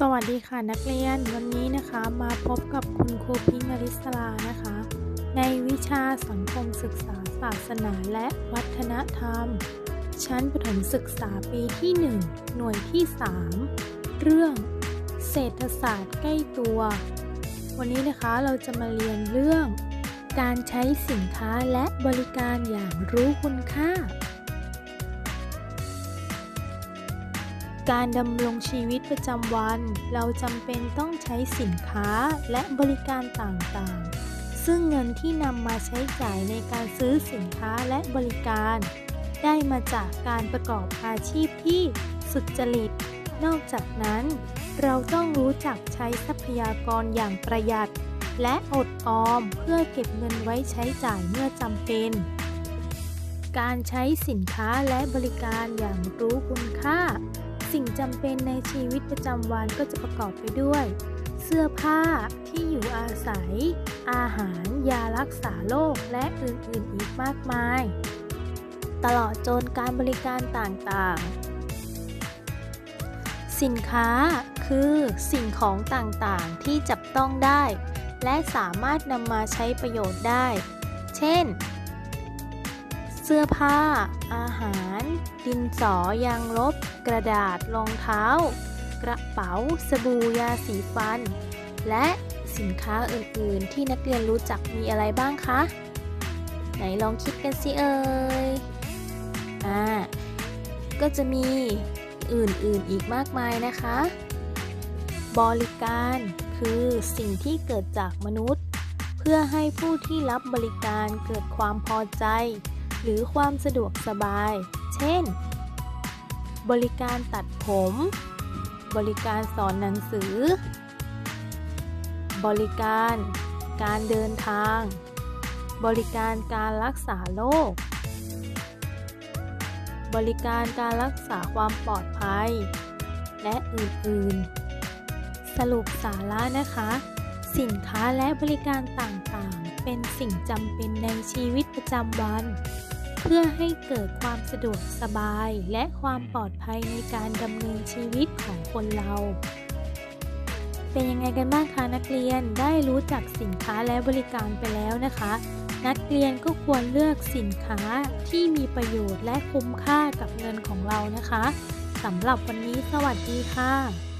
สวัสดีค่ะนักเรียนวันนี้นะคะมาพบกับคุณครูพิงค์อริสลานะคะ ในวิชาสังคมศึกษาศาสนาและวัฒนธรรม ชั้นประถมศึกษาปีที่ 1 หน่วยที่ 3 เรื่องเศรษฐศาสตร์ใกล้ตัว วันนี้นะคะเราจะมาเรียนเรื่อง การใช้สินค้าและบริการอย่างรู้คุณค่า การดำรงชีวิตประจำวัน เราจำเป็นต้องใช้สินค้าและบริการต่างๆ ซึ่งเงินที่นำมาใช้จ่ายในการซื้อสินค้าและบริการ ได้มาจากการประกอบอาชีพที่สุจริต นอกจากนั้น เราต้องรู้จักใช้ทรัพยากรอย่างประหยัด และอดออมเพื่อเก็บเงินไว้ใช้จ่ายเมื่อจำเป็น การใช้สินค้าและบริการอย่างรู้คุณค่า สิ่งจำเป็นในชีวิตประจำวันก็จะประกอบไปด้วย เสื้อผ้าที่อยู่อาศัย อาหารยารักษาโรคและอื่นๆอีกมากมาย ตลอดจนการบริการต่างๆ สินค้าคือสิ่งของต่างๆที่จับต้องได้ และสามารถนำมาใช้ประโยชน์ได้ เช่น เสื้อผ้า อาหาร ดินสอยางลบ กระดาษรองเท้า กระเป๋า สบู่ยาสีฟัน และสินค้าอื่นๆ ที่นักเรียนรู้จักมีอะไรบ้างคะ ไหนลองคิดกันสิเอ่ยอ่าก็จะมีอื่นๆอีกมากมายนะคะ บริการคือสิ่งที่เกิดจากมนุษย์ เพื่อให้ผู้ที่รับบริการเกิดความพอใจ หรือความสะดวกสบาย เช่น บริการตัดผม บริการสอนหนังสือ บริการ การเดินทาง บริการการรักษาโรค บริการการรักษาความปลอดภัย และอื่นๆ สรุปสาระนะคะสินค้าและบริการต่างๆ เป็นสิ่งจำเป็นในชีวิตประจำวัน พื่อให้เกิดความสะดวกสบายและความปลอดภัยในการดำเนินชีวิตของคนเรา เป็นยังไงกันบ้างคะนักเรียนได้รู้จักสินค้าและบริการไปแล้วนะคะ นักเรียนก็ควรเลือกสินค้าที่มีประโยชน์และคุ้มค่ากับเงินของเรานะคะสำหรับวันนี้สวัสดีค่ะ